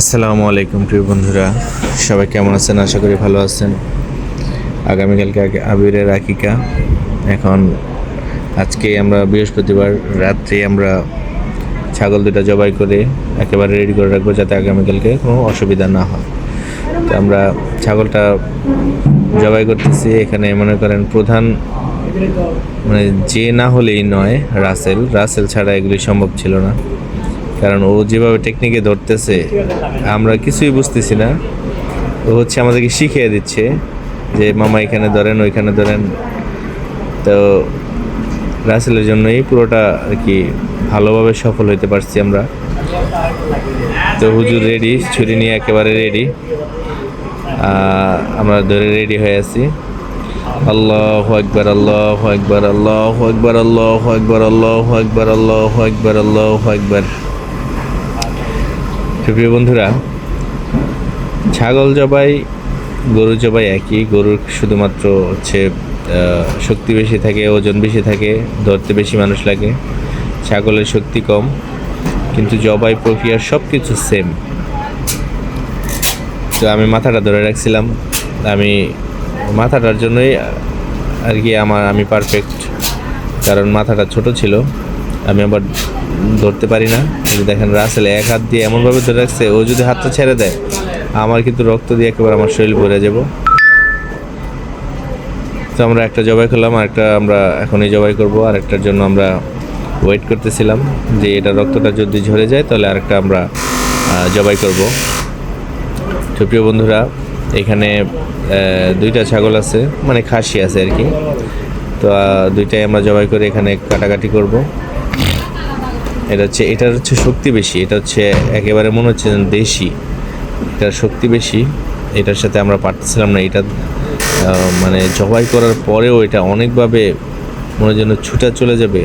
আসসালামু আলাইকুম, প্রিয় বন্ধুরা। সবাই কেমন আছেন? আশা করি ভালো আছেন। আগামীকালকে আগে- আবিরের আকিকা। এখন আজকে আমরা বৃহস্পতিবার, রাত্রে আমরা ছাগল দুটা জবাই করে একেবারে রেডি করে রাখব যাতে আগামীকালকে কোনো অসুবিধা না হয়। তো আমরা ছাগলটা জবাই করতেছি। এখানে মনে করেন প্রধান মানে যে না হলেই নয়, রাসেল। রাসেল ছাড়া এগুলি সম্ভব ছিল না। কারণ ও যেভাবে টেকনিকে ধরতেছে, আমরা কিছুই বুঝতেছি না। ও হচ্ছে আমাদেরকে শিখিয়ে দিচ্ছে যে, মামা এখানে ধরেন, ওইখানে ধরেন। তো রাসেলের জন্যই পুরোটা আর কি ভালোভাবে সফল হইতে পারছি আমরা। তো হুজুর রেডি ছুরি নিয়ে একেবারে রেডি আমরা ধরে রেডি হয়ে আছি। আল্লাহ একবার আল্লাহ একবার আল্লাহ একবার আল্লাহ একবার আল্লাহ একবার আল্লাহ একবার আল্লাহ একবার প্রিয় বন্ধুরা, ছাগল জবাই গরু জবাই একই। গরুর শুধুমাত্র হচ্ছে শক্তি বেশি থাকে, ওজন বেশি থাকে, ধরতে বেশি মানুষ লাগে, ছাগলের শক্তি কম, কিন্তু জবাই প্রক্রিয়া সব কিছু সেম তো আমি মাথাটা ধরে রাখছিলাম, আমি মাথাটার জন্যই আর কি আমার, আমি পারফেক্ট কারণ মাথাটা ছোট ছিল। আমি আবার ধরতে পারি না। দেখেন রাসেল এক হাত দিয়ে এমনভাবে ধরে রাখছে, ও যদি হাতটা ছেড়ে দেয়, আমার কিন্তু রক্ত দিয়ে একেবারে আমার শরীর ভরে যাব। তো আমরা একটা জবাই করলাম, আর একটা আমরা এখনই জবাই করব, আর একটার জন্য আমরা ওয়েট করতেছিলাম যে এটা রক্তটা যদি ঝরে যায়, তাহলে আরেকটা আমরা জবাই করব। তো প্রিয় বন্ধুরা, এখানে দুইটা ছাগল আছে মানে খাসি আছে আর কি। তো দুইটাই আমরা জবাই করে এখানে কাটাকাটি করব। এটা হচ্ছে, এটার হচ্ছে শক্তি বেশি, এটা হচ্ছে একেবারে মনে হচ্ছে দেশি। এটার শক্তি বেশি, এটার সাথে আমরা পারতেছিলাম না, এটা মানে জবাই করার পরেও এটা অনেকভাবে মনে যেন ছুটা চলে যাবে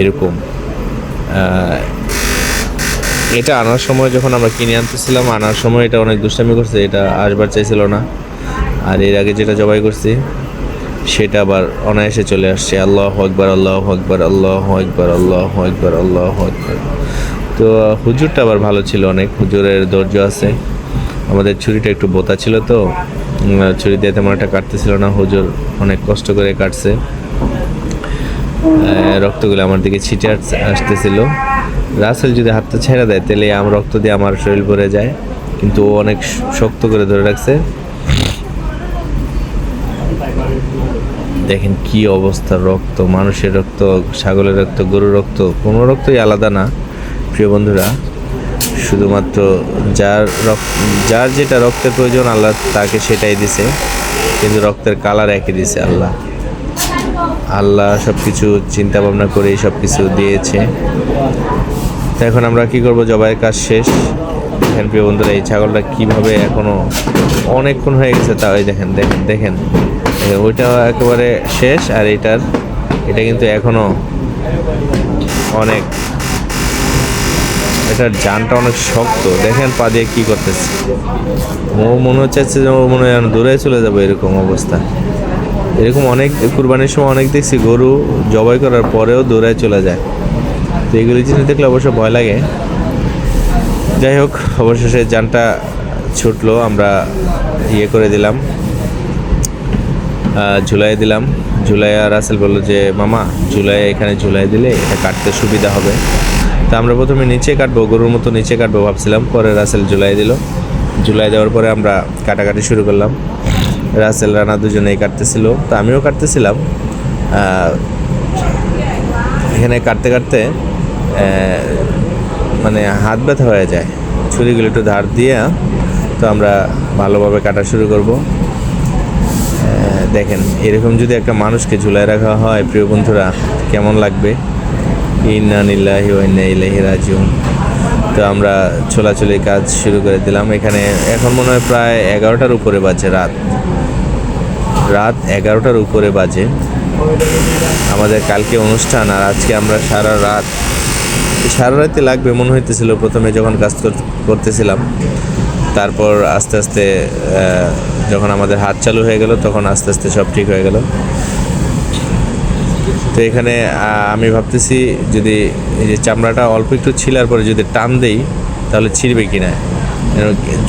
এরকম। এটা আনার সময় যখন আমরা কিনে আনতেছিলাম, আনার সময় এটা অনেক দুষ্টামি করছে, এটা আসবার চাইছিল না। আর এর আগে যেটা জবাই করছি সেটা আবার অনায়াসে চলে আসছে। আল্লাহ আকবার আল্লাহ আকবার আল্লাহ আকবার আল্লাহ আকবার আল্লাহ আকবার। তো, হুজুরটা আবার ভালো ছিল অনেক। হুজুরের ধৈর্য আছে। আমাদের ছুরিটা একটু বোতা ছিল তো। ছুরি দিয়ে তেমন একটা কাটতেছিল না। হুজুর অনেক কষ্ট করে কাটছে। রক্তগুলো আমার দিকে ছিটে আস- আসতেছিল। রাসেল যদি হাতটা ছেড়ে দেয়, তাহলে আমার রক্ত দিয়ে আমার শরীর ভরে যায়। কিন্তু ও অনেক শক্ত করে ধরে রাখছে। দেখেন কি অবস্থা, রক্ত, মানুষের রক্ত, ছাগলের রক্ত, গরুর রক্ত, কোনো রক্তই আলাদা না, প্রিয় বন্ধুরা। শুধুমাত্র যার রক্ত, যার যেটা রক্তের প্রয়োজন, আল্লাহ তাকে সেটাই দিছে, কিন্তু রক্তের কালার একই দিছে আল্লাহ। আল্লাহ সব কিছু চিন্তা ভাবনা করে সব কিছু দিয়েছে। তো এখন আমরা কি করব? জবাইয়ের কাজ শেষ। দেখেন প্রিয় বন্ধুরা, এই ছাগলটা কীভাবে এখনও অনেকক্ষণ হয়ে গেছে তা ওই দেখেন দেখেন দেখেন। ওইটা একেবারে শেষ, আর এটার এটা কিন্তু এখনও অনেক এটার জানটা অনেক শক্ত। দেখেন পা দিয়ে কি করতেছে। ও মনে হচ্ছে যে ও মনে হয় দূরে চলে যাবে এরকম অবস্থা। এরকম অনেক কুরবানির সময় অনেক দেখছি গরু জবাই করার পরেও দৌড়ায় চলে যায়। তো এগুলি জিনিস দেখলে অবশ্য ভয় লাগে। যাই হোক, অবশেষে যানটা ছুটলো, আমরা ইয়ে করে দিলাম। ঝুলাই দিলাম। ঝুলাইয়া রাসেল বলল যে, মামা, ঝুলাই এখানে ঝুলাই দিলে এটা কাটতে সুবিধা হবে। তা আমরা প্রথমে নিচে কাটবো, গরুর মতো নিচে কাটবো ভাবছিলাম। পরে রাসেল ঝুলাই দিল। ঝুলাই দেওয়ার পরে আমরা কাটাকাটি শুরু করলাম। রাসেল, রানা দুজনেই কাটতেছিল। তো আমিও কাটতেছিলাম। এখানে কাটতে কাটতে মানে হাত ব্যথা হয়ে যায়। ছুরিগুলো একটু ধার দিয়ে তো আমরা ভালোভাবে কাটা শুরু করব। দেখেন, এরকম যদি একটা মানুষকে ঝুলাই রাখা হয়, প্রিয় বন্ধুরা, কেমন লাগবে? তো আমরা ছোলাছুলি কাজ শুরু করে দিলাম। এখানে এখন মনে হয় প্রায় এগারোটার উপরে বাজে রাত। রাত এগারোটার উপরে বাজে। আমাদের কালকে অনুষ্ঠান, আর আজকে আমরা সারা রাত, সারা রাতে লাগবে, মনে হইতেছিল প্রথমে যখন কাজ কর- করতেছিলাম। তারপর আস্তে আস্তে যখন আমাদের হাত চালু হয়ে গেল, তখন আস্তে আস্তে সব ঠিক হয়ে গেল। তো এখানে আমি ভাবতেছি যদি এই যে চামড়াটা অল্প একটু ছিলার পরে যদি টান দেই, তাহলে ছিঁড়বে কি না?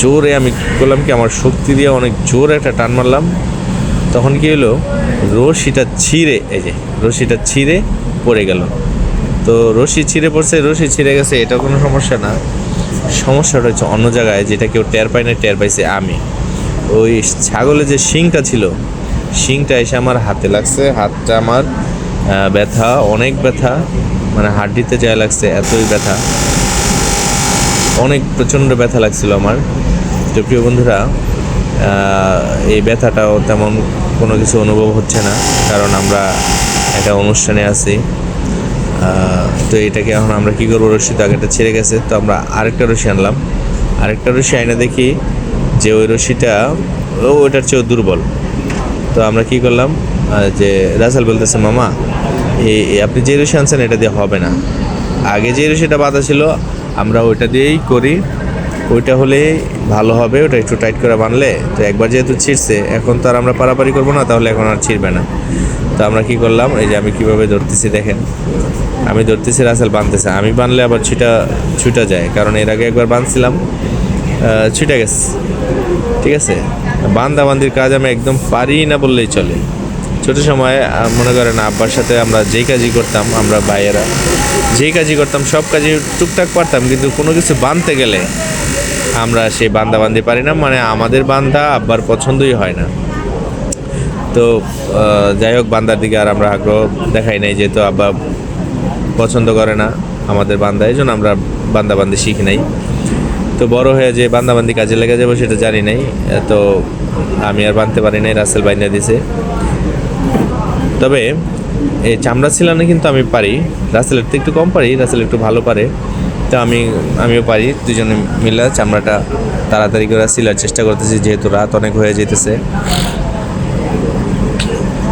জোরে আমি করলাম কি, আমার শক্তি দিয়ে অনেক জোরে একটা টান মারলাম। তখন কি হলো? রশিটা ছিঁড়ে, এই যে, রশিটা ছিঁড়ে পড়ে গেল। তো রশি ছিঁড়ে পড়ছে, রশি ছিঁড়ে গেছে, এটা কোনো সমস্যা না। সমস্যাটা হচ্ছে অন্য জায়গায়, যেটা কেউ টের পায় না টের পাইছে আমি। ওই ছাগলের যে শিংটা ছিল, শিংটা এসে আমার হাতে লাগছে, হাতটা আমার ব্যথা, অনেক ব্যথা মানে হাড্ডিতে যায় লাগছে, এতই ব্যথা। অনেক প্রচণ্ড ব্যথা লাগছিল আমার। তো প্রিয় বন্ধুরা এই ব্যথাটাও তেমন কোনো কিছু অনুভব হচ্ছে না, কারণ আমরা একটা অনুষ্ঠানে আছি। তো এটাকে এখন আমরা কী করব? রশি তো আগেটা ছেড়ে গেছে, তো আমরা আরেকটা রশি আনলাম। আরেকটা রশি আইনে দেখি যে ওই রশিটা ও ওইটার চেয়েও দুর্বল। তো আমরা কি করলাম যে রাসেল বলতেছে, মামা এই আপনি যে রশি আনছেন, এটা দিয়ে হবে না। আগে যে রশিটা বাঁধা ছিল, আমরা ওইটা দিয়েই করি। ওইটা হলে ভালো হবে, ওটা একটু টাইট করে বানলে তো একবার যেহেতু ছিঁড়ছে, এখন তো আর আমরা পারাপারি করব না, তাহলে এখন আর ছিঁড়বে না। তো আমরা কি করলাম? এই যে আমি কীভাবে ধরতেছি দেখেন। আমি ধরতেছি রাসেল বানতেছে। আমি বানলে আবার ছুটা ছুটা যায়। কারণ এর আগে একবার বানছিলাম আহ, ছুটে গেছে। ঠিক আছে? বান্দা বান্দির কাজ আমি একদম পারি না বললেই চলে। ছোট সময় মনে করেন আব্বার সাথে আমরা যেই কাজই করতাম আমরা ভাইয়েরা যেই কাজই করতাম সব কাজই টুকটাক পারতাম। কিন্তু কোনো কিছু বানতে গেলে আমরা সেই বান্দা বান্দি পারি না। মানে আমাদের বান্দা আব্বার পছন্দই হয় না। তো যাই হোক, বান্দার দিকে আর আমরা আগ্রহ দেখাই নাই, যেহেতু আব্বা পছন্দ করে না আমাদের বান্দা, এই জন্য আমরা বান্দাবান্দি শিখি নাই। তো বড় হয়ে যে বান্দাবান্দি কাজে লেগে যাব সেটা জানি নাই, তো আমি আর বানতে পারি নাই, রাসেল বাইনা দিছে। তবে, এই চামড়া ছিলানো কিন্তু আমি পারি, রাসেলের তো একটু কম পারি, রাসেল একটু ভালো পারে। তো আমি, আমিও পারি, দুজনে মিলে চামড়াটা তাড়াতাড়ি করে সিলার চেষ্টা করতেছি, যেহেতু রাত অনেক হয়ে যেতেছে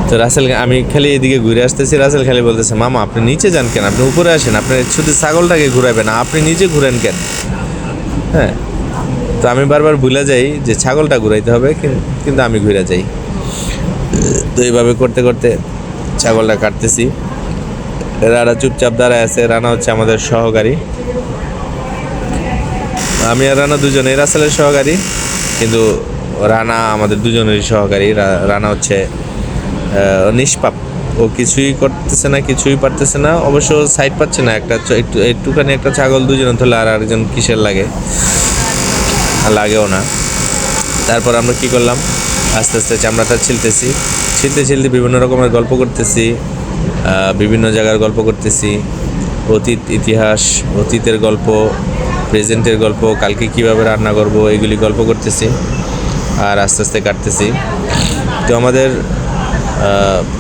তো রাসেল আমি খালি এদিকে ঘুরে আসতেছি, রাসেল খালি বলতেছে, মামা, আপনি নিচে যান কেন? আপনি উপরে আসেন, আপনি শুধু ছাগলটাকে ঘুরাবেন আপনি নিচে ঘুরেন কেন? হ্যাঁ তো আমি বারবার ভুলে যাই যে ছাগলটা ঘুরাইতে হবে কিন্তু আমি ঘুরে যাই। তো এইভাবে করতে করতে ছাগলটা কাটতেছি। রানা চুপচাপ দাঁড়ায় আছে, রানা হচ্ছে আমাদের সহকারী। আমি আর রানা দুজনেই রাসেলের সহকারী, কিন্তু রানা আমাদের দুজনেরই সহকারী রানা হচ্ছে নিষ্পাপ। ও কিছুই করতেছে না, কিছুই পারতেছে না। অবশ্য সাইড পাচ্ছে না একটা একটু, একটুখানি একটা ছাগল দুজন ধরলে আর আরেকজন কিসের লাগে? লাগেও না। তারপর আমরা কি করলাম? আস্তে আস্তে চামড়াটা ছিলতেছি। ছিলতে ছিলতে বিভিন্ন রকমের গল্প করতেছি বিভিন্ন জায়গার গল্প করতেছি। অতীত, ইতিহাস, অতীতের গল্প, প্রেজেন্টের গল্প, কালকে কীভাবে রান্না করব, এগুলি গল্প করতেছি। আর আস্তে আস্তে কাটতেছি। তো আমাদের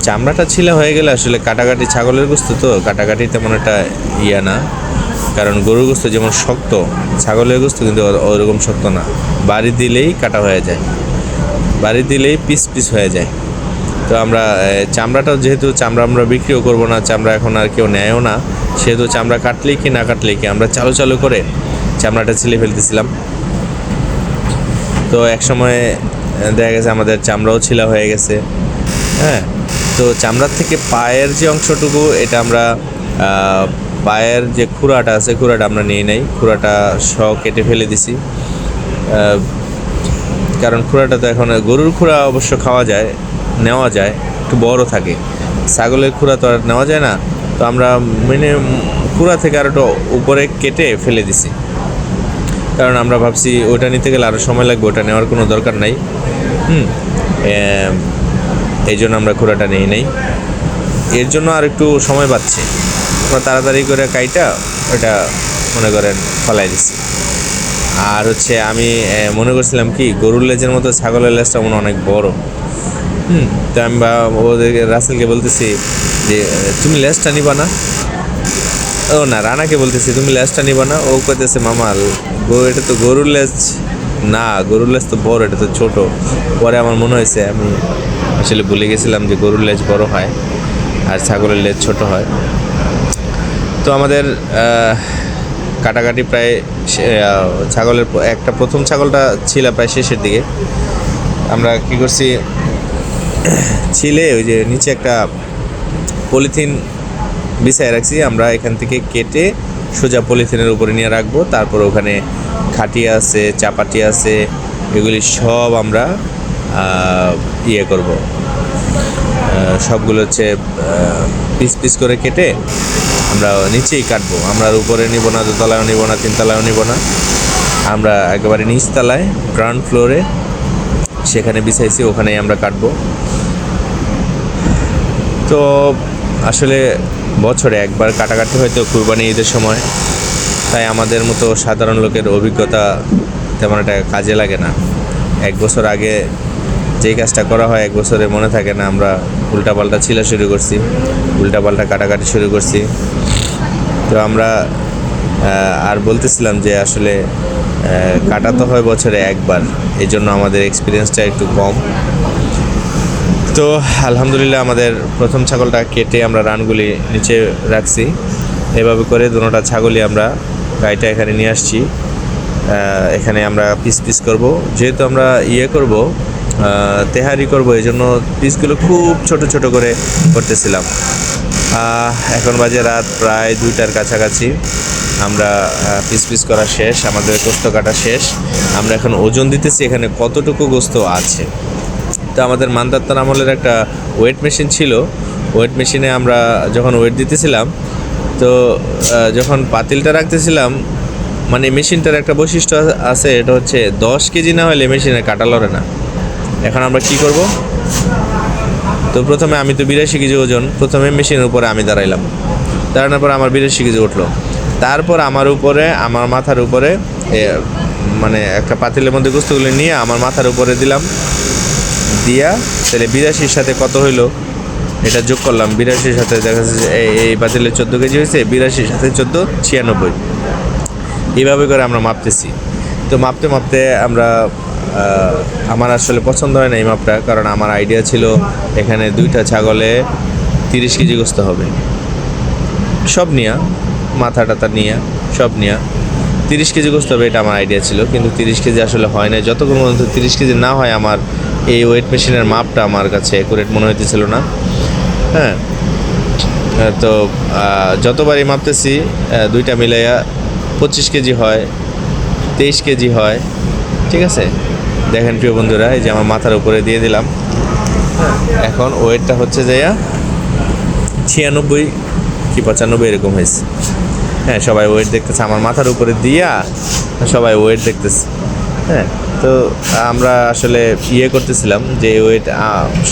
চামড়াটা ছিলা হয়ে গেলে আসলে কাটাকাটি ছাগলের গোস্ত তো কাটাকাটি তেমন একটা ইয়া না। কারণ গরুর গোস্ত যেমন শক্ত ছাগলের গোস্ত কিন্তু ওর- ওরকম শক্ত না। বাড়ি দিলেই কাটা হয়ে যায়। বাড়ি দিলেই পিস পিস হয়ে যায়। তো আমরা এ, চামড়াটাও যেহেতু চামড়া আমরা বিক্রিও করব না চামড়া এখন আর কেউ নেয়ও না সেহেতু চামড়া কাটলেই কি না কাটলেই কি আমরা চালু চালু করে চামড়াটা ছিলে ফেলতেছিলাম। তো এক সময় দেখা গেছে আমাদের চামড়াও ছিলা হয়ে গেছে। হ্যাঁ তো চামড়ার থেকে পায়ের যে অংশটুকু, এটা আমরা পায়ের যে খুঁড়াটা আছে, খুঁড়াটা আমরা নিয়ে নেই। খুঁড়াটা স কেটে ফেলে দিছি। কারণ খুঁড়াটা তো এখন, গরুর খুঁড়া অবশ্য খাওয়া যায়, নেওয়া যায়, একটু বড় থাকে। ছাগলের খুঁড়া তো আর নেওয়া যায় না। তো আমরা মানে খুঁড়া থেকে আর উপরে কেটে ফেলে দিছি। কারণ আমরা ভাবছি ওটা নিতে গেলে আরও সময় লাগবে, ওটা নেওয়ার কোনো দরকার নাই। হুম এই জন্য আমরা খুঁড়াটা নিই নেই। এর জন্য আর একটু সময় পাচ্ছে। আমরা তাড়াতাড়ি করে কাইটা ওটা মনে করেন ফলাই দিচ্ছি আর হচ্ছে আমি মনে করছিলাম কি, গরুর লেজের মতো ছাগলের লেজটা মনে অনেক বড়। হুম, তো আমি বা, ওদেরকে, রাসেলকে বলতেছি যে, তুমি লেজটা নিবা না? ও না, রানাকে বলতেছি, তুমি লেজটা নিবা না? ও কইতেছে, মামা গরু এটা তো গরুর লেজ না, গরুর লেজ তো বড়, এটা তো ছোট। পরে আমার মনে হয়েছে আমি আসলে ভুলে গেছিলাম যে গরুর লেজ বড় হয় আর ছাগলের লেজ ছোট হয়। তো আমাদের কাটাকাটি প্রায় ছাগলের একটা প্রথম ছাগলটা ছিল প্রায় শেষের দিকে। আমরা কি করছি, ছিলে ওই যে নিচে একটা পলিথিন বিছায় রাখছি। আমরা এখান থেকে কেটে সোজা পলিথিনের উপরে নিয়ে রাখব। তারপর ওখানে খাটিয়া আছে, চাপাটি আছে, এগুলি সব আমরা ইয়ে করব। সবগুলো হচ্ছে পিস পিস করে কেটে আমরা নিচেই কাটবো। আমরা উপরে নিব না, দোতলায়ও নিব না, তিনতলায়ও নিব না। আমরা একেবারে নিচতলায় গ্রাউন্ড ফ্লোরে সেখানে বিছাইছি, ওখানেই আমরা কাটবো। তো আসলে বছরে একবার কাটাকাটি হয়তো কুরবানি ঈদের সময়। তাই আমাদের মতো সাধারণ লোকের অভিজ্ঞতা তেমন একটা কাজে লাগে না। এক বছর আগে যেই কাজটা করা হয় এক বছরে মনে থাকে না আমরা উল্টাপাল্টা ছিলা শুরু করছি উল্টাপাল্টা কাটাকাটি শুরু করছি। তো আমরা আর বলতেছিলাম যে আসলে আহ, কাটা তো হয় বছরে একবার এই জন্য আমাদের এক্সপিরিয়েন্সটা একটু কম। তো আলহামদুলিল্লাহ আমাদের প্রথম ছাগলটা কেটে আমরা রানগুলি নিচে রাখছি। এভাবে করে দুটোটা ছাগলই আমরা গাড়িটা এখানে নিয়ে আসছি। এখানে আমরা পিস পিস করব। যেহেতু আমরা ইয়ে করব তেহারি করব, এই জন্য পিসগুলো খুব ছোট ছোট করে করতেছিলাম। এখন বাজে রাত প্রায় দুইটার কাছাকাছি। আমরা পিস পিস করা শেষ, আমাদের গোস্ত কাটা শেষ। আমরা এখন ওজন দিতেছি এখানে কতটুকু গোস্ত আছে। তো আমাদের মান্দাত্তার আমলের একটা ওয়েট মেশিন ছিল। ওয়েট মেশিনে আমরা যখন ওয়েট দিতেছিলাম, তো যখন পাতিলটা রাখতেছিলাম মানে মেশিনটার একটা বৈশিষ্ট্য আছে, এটা হচ্ছে দশ কেজি না হলে মেশিনে কাটা লড়ে না। এখন আমরা কি করব? তো প্রথমে আমি তো বিরাশি কেজি ওজন, প্রথমে মেশিনের উপরে আমি দাঁড়াইলাম। দাঁড়ানোর পর আমার বিরাশি কেজি উঠল। তারপর আমার উপরে, আমার মাথার উপরে মানে একটা পাতিলের মধ্যে গোস্তগুলো নিয়ে আমার মাথার উপরে দিলাম। দিয়া, তাহলে বিরাশির সাথে কত হইল? এটা যোগ করলাম, বিরাশির সাথে দেখা যাচ্ছে যে এই এই পাতিলে চোদ্দ কেজি হয়েছে, বিরাশির সাথে চোদ্দ, ছিয়ানব্বই। এইভাবে করে আমরা মাপতেছি। তো মাপতে মাপতে আমরা আমার আসলে পছন্দ হয় না এই মাপটা কারণ আমার আইডিয়া ছিল এখানে দুইটা ছাগলে তিরিশ কেজি গোস্ত হবে। সব নিয়া মাথা টাথা নিয়া সব নিয়া। তিরিশ কেজি গোস্ত হবে এটা আমার আইডিয়া ছিল কিন্তু তিরিশ কেজি আসলে হয় না যতক্ষণ পর্যন্ত তিরিশ কেজি না হয় আমার এই ওয়েট মেশিনের মাপটা আমার কাছে অ্যাকুরেট মনে হইতেছিল না। হ্যাঁ আহ, তো যতবারই মাপতেছি দুইটা মিলাইয়া পঁচিশ কেজি হয় তেইশ কেজি হয় ঠিক আছে? দেখেন প্রিয় বন্ধুরা, এই যে আমার মাথার উপরে দিয়ে দিলাম। এখন ওয়েটটা হচ্ছে যাইয়া ছিয়ানব্বই কি পঁচানব্বই এরকম হয়েছে। হ্যাঁ সবাই ওয়েট দেখতেছে। আমার মাথার উপরে দিয়া সবাই ওয়েট দেখতেছে। হ্যাঁ তো আমরা আসলে ইয়ে করতেছিলাম যে ওয়েট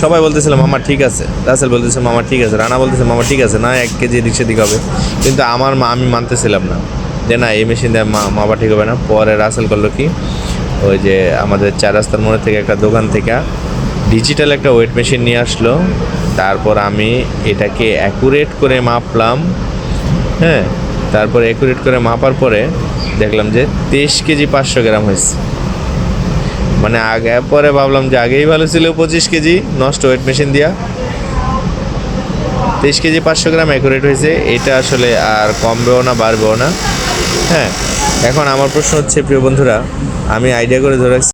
সবাই বলতেছিলাম আমার ঠিক আছে। রাসেল বলতেছে, মামা, ঠিক আছে। রানা বলতেছে, মামা, ঠিক আছে। না, এক কেজি এদিক সেদিক হবে। কিন্তু আমার মা, আমি মানতেছিলাম না। যে না, এই মেশিন দিয়ে মা মাপা ঠিক হবে না। পরে রাসেল করল কি ওই যে আমাদের চার রাস্তার মোড়ে থেকে একটা দোকান থেকে ডিজিটাল একটা ওয়েট মেশিন নিয়ে আসলো। তারপর আমি এটাকে অ্যাকুরেট করে মাপলাম। হ্যাঁ তারপর অ্যাকুরেট করে মাপার পরে দেখলাম যে তেইশ কেজি পাঁচশো গ্রাম হয়েছে। মানে আগে, পরে ভাবলাম যে আগেই ভালো ছিল পঁচিশ কেজি, নষ্ট ওয়েট মেশিন দিয়া। তেইশ কেজি পাঁচশো গ্রাম অ্যাকুরেট হয়েছে। এটা আসলে আর কমবেও না, বাড়বেও না। হ্যাঁ এখন আমার প্রশ্ন হচ্ছে প্রিয় বন্ধুরা আমি আইডিয়া করে ধরে